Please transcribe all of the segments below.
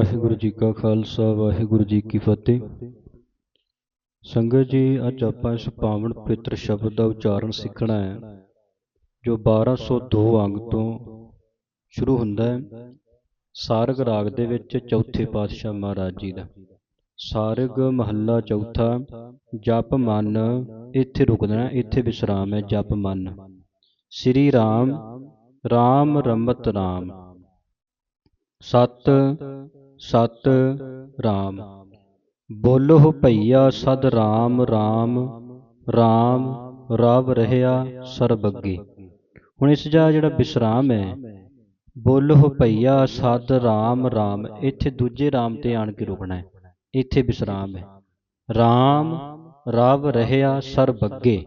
ਵਾਹਿਗੁਰੂ ਜੀ ਕਾ ਖਾਲਸਾ, ਵਾਹਿਗੁਰੂ ਜੀ ਕੀ ਫਤਿਹ। ਸੰਗਤ ਜੀ, ਅੱਜ ਆਪਾਂ ਇਸ ਪਾਵਨ ਪਵਿੱਤਰ ਸ਼ਬਦ ਦਾ ਉਚਾਰਨ ਸਿੱਖਣਾ ਹੈ, ਜੋ 1202 ਅੰਗ ਤੋਂ ਸ਼ੁਰੂ ਹੁੰਦਾ ਹੈ। ਸਾਰਗ ਰਾਗ ਦੇ ਵਿੱਚ ਚੌਥੇ ਪਾਤਸ਼ਾਹ ਮਹਾਰਾਜ ਜੀ ਦਾ। ਸਾਰਗ ਮਹੱਲਾ ਚੌਥਾ, ਜਪ ਮਨ, ਇੱਥੇ ਰੁਕਣਾ ਇੱਥੇ ਵਿਸਰਾਮ ਹੈ, ਜਪ ਮਨ। ਸ੍ਰੀ ਰਾਮ ਰਾਮ ਰਮਤ ਰਾਮ ਸਤ ਸਤ ਰਾਮ। ਬੋਲੋ ਭਈਆ ਸਦ ਰਾਮ ਰਾਮ ਰਾਮ, ਰਵ ਰਹਿਆ ਸਰਬੱਗੇ। ਹੁਣ ਇਸ ਦਾ ਜਿਹੜਾ ਵਿਸਰਾਮ ਹੈ, ਬੋਲੋ ਭਈਆ ਸਦ ਰਾਮ ਰਾਮ, ਇੱਥੇ ਦੂਜੇ ਰਾਮ ਤੇ ਆਣ ਕੇ ਰੁਕਣਾ ਹੈ। ਇੱਥੇ ਵਿਸਰਾਮ ਹੈ। ਰਾਮ, ਰਵ ਰਹਿਆ ਸਰਬੱਗੇ।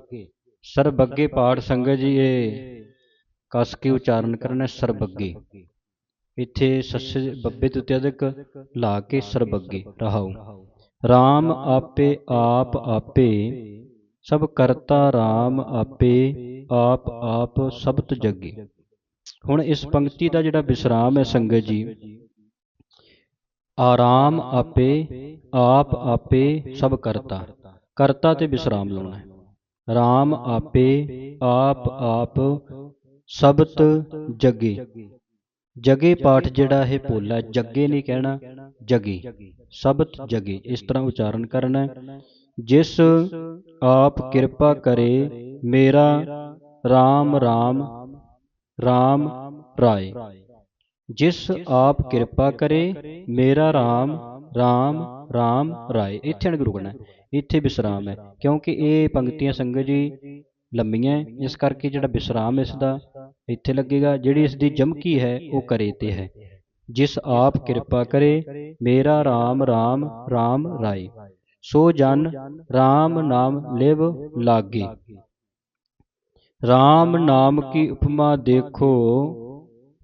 ਸਰਬੱਗੇ ਪਾਠ ਸੰਗਤ ਜੀ, ਇਹ ਕਸ ਕੇ ਉਚਾਰਨ ਕਰਨਾ ਸਰਬੱਗੇ। ਇੱਥੇ ਸੱਸੇ ਬੱਬੇ ਤੇ ਉੱਤੇ ਅਧਿਕ ਲਾ ਕੇ ਸਰਬੱਗੇ ਰਹਾਉ RAM ਆਪੇ ਆਪ ਆਪੇ ਸਭ ਕਰਤਾ RAM ਆਪੇ ਆਪ ਆਪ ਸਬਤ ਜੱਗੇ ਹੁਣ ਇਸ ਪੰਕਤੀ ਦਾ ਜਿਹੜਾ ਵਿਸਰਾਮ ਹੈ ਸੰਗਤ ਜੀ ਆਰਾਮ ਆਪੇ ਆਪ ਆਪੇ ਸਭ ਕਰਤਾ। ਕਰਤਾ। ਤੇ ਵਿਸਰਾਮ ਲਾਉਣਾ ਹੈ। RAM ਆਪੇ ਆਪ ਆਪ ਸਬਤ ਜੱਗੇ ਜਗੇ ਪਾਠ ਜਿਹੜਾ ਇਹ ਭੋਲਾ ਜੱਗੇ ਨਹੀਂ ਕਹਿਣਾ ਜਗੇ। ਸਬਤ ਜਗੇ ਇਸ ਤਰ੍ਹਾਂ ਉਚਾਰਨ ਕਰਨਾ ਜਿਸ ਆਪ ਕਿਰਪਾ ਕਰੇ ਮੇਰਾ RAM RAM RAM ਰਾਏ। ਜਿਸ ਆਪ ਕਿਰਪਾ ਕਰੇ ਮੇਰਾ RAM RAM RAM ਰਾਏ। ਇੱਥੇ ਅਣਗ ਰੁਕਣਾ ਇੱਥੇ ਵਿਸਰਾਮ ਹੈ। ਕਿਉਂਕਿ ਇਹ ਪੰਕਤੀਆਂ ਸੰਗਤ ਜੀ ਲੰਮੀਆਂ ਇਸ ਕਰਕੇ ਜਿਹੜਾ ਵਿਸਰਾਮ ਇਸ ਦਾ ਇੱਥੇ ਲੱਗੇਗਾ, ਜਿਹੜੀ ਇਸ ਦੀ ਜਮਕੀ ਹੈ, ਉਹ ਕਰੇ ਤੇ ਹੈ। ਜਿਸ ਆਪ ਕਿਰਪਾ ਕਰੇ, ਮੇਰਾ RAM RAM RAM ਰਾਏ। ਸੋ ਜਨ RAM ਨਾਮ ਲਿਵ ਲਾਗੇ। RAM ਨਾਮ ਕੀ ਉਪਮਾ ਦੇਖੋ,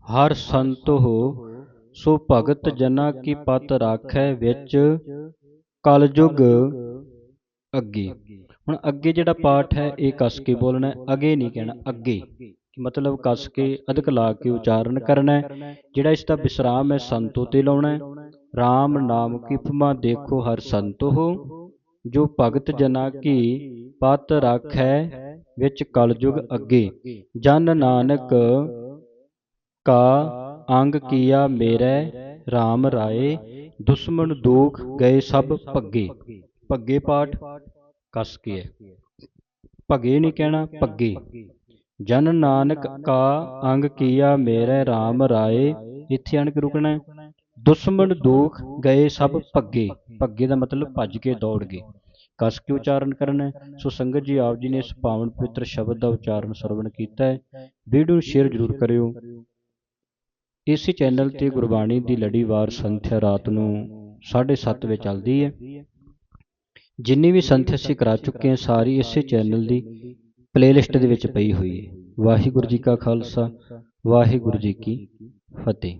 ਹਰ ਸੰਤ ਹੋ, ਸੋ ਭਗਤ ਜਨਾ ਕੀ ਪਤ ਰਾਖੈ ਵਿੱਚ ਕਲਯੁਗ ਅੱਗੇ। ਹੁਣ ਅੱਗੇ ਜਿਹੜਾ ਪਾਠ ਹੈ, ਇਹ ਕੱਸ ਕੇ ਬੋਲਣਾ ਹੈ ਅਗੇ ਨਹੀਂ ਕਹਿਣਾ, ਅੱਗੇ। ਮਤਲਬ ਕਸ ਕੇ ਅਧਿਕ ਲਾ ਕੇ ਉਚਾਰਨ ਕਰਨਾ ਹੈ, ਜਿਹੜਾ ਇਸ ਦਾ ਵਿਸਰਾਮ ਹੈ, ਸੰਤੋ ਤੇ ਲਾਉਣਾ ਹੈ। RAM ਨਾਮ ਕੀ ਉਪਮਾ ਦੇਖੋ ਹਰ ਸੰਤੋ ਹੋ, ਜੋ ਭਗਤ ਜਨਾ ਕੀ ਪਤ ਰਾਖੈ ਵਿੱਚ ਕਲਯੁਗ ਅੱਗੇ। ਜਨ ਨਾਨਕ ਕਾ ਅੰਗ ਕੀਆ ਮੇਰੇ RAM ਰਾਏ, ਦੁਸ਼ਮਣ ਦੋਖ ਗਏ ਸਭ ਭੱਗੇ। ਭੱਗੇ ਪਾਠ ਕਸ ਕੇ ਹੈ। ਭਗੇ ਨਹੀਂ ਕਹਿਣਾ, ਭੱਗੇ। ਜਨ ਨਾਨਕ ਕਾ ਅੰਗ ਕੀਆ ਮੇਰੇ RAM ਰਾਏ ਇੱਥੇ ਆਣ ਕੇ ਰੁਕਣਾ ਦੁਸ਼ਮਣ ਦੁਖ ਗਏ ਸਭ ਭੱਗੇ। ਭੱਗੇ। ਦਾ ਮਤਲਬ ਭੱਜ ਕੇ ਦੌੜ ਗਏ। ਕਸ ਕੇ ਉਚਾਰਨ ਕਰਨਾ ਹੈ? ਸੋ ਸੰਗਤ ਜੀ ਆਪ ਜੀ ਨੇ ਇਸ ਪਾਵਨ ਪਵਿੱਤਰ ਸ਼ਬਦ ਦਾ ਉਚਾਰਨ ਸਰਵਣ ਕੀਤਾ ਹੈ। ਵੀਡੀਓ ਸ਼ੇਅਰ ਜ਼ਰੂਰ ਕਰਿਓ। ਇਸੇ ਚੈਨਲ ਤੇ ਗੁਰਬਾਣੀ ਦੀ ਲੜੀਵਾਰ ਸੰਥਿਆ ਰਾਤ ਨੂੰ 7:30 ਵਜੇ ਚੱਲਦੀ ਹੈ। ਜਿੰਨੀ ਵੀ ਸੰਥਿਆ ਅਸੀਂ ਕਰਾ ਚੁੱਕੇ ਹਾਂ ਸਾਰੀ ਇਸੇ ਚੈਨਲ ਦੀ ਪਲੇਲਿਸਟ ਦੇ ਵਿੱਚ ਪਈ ਹੋਈ ਹੈ। ਵਾਹਿਗੁਰੂ ਜੀ ਕਾ ਖਾਲਸਾ ਵਾਹਿਗੁਰੂ ਜੀ ਕੀ ਫਤਿਹ।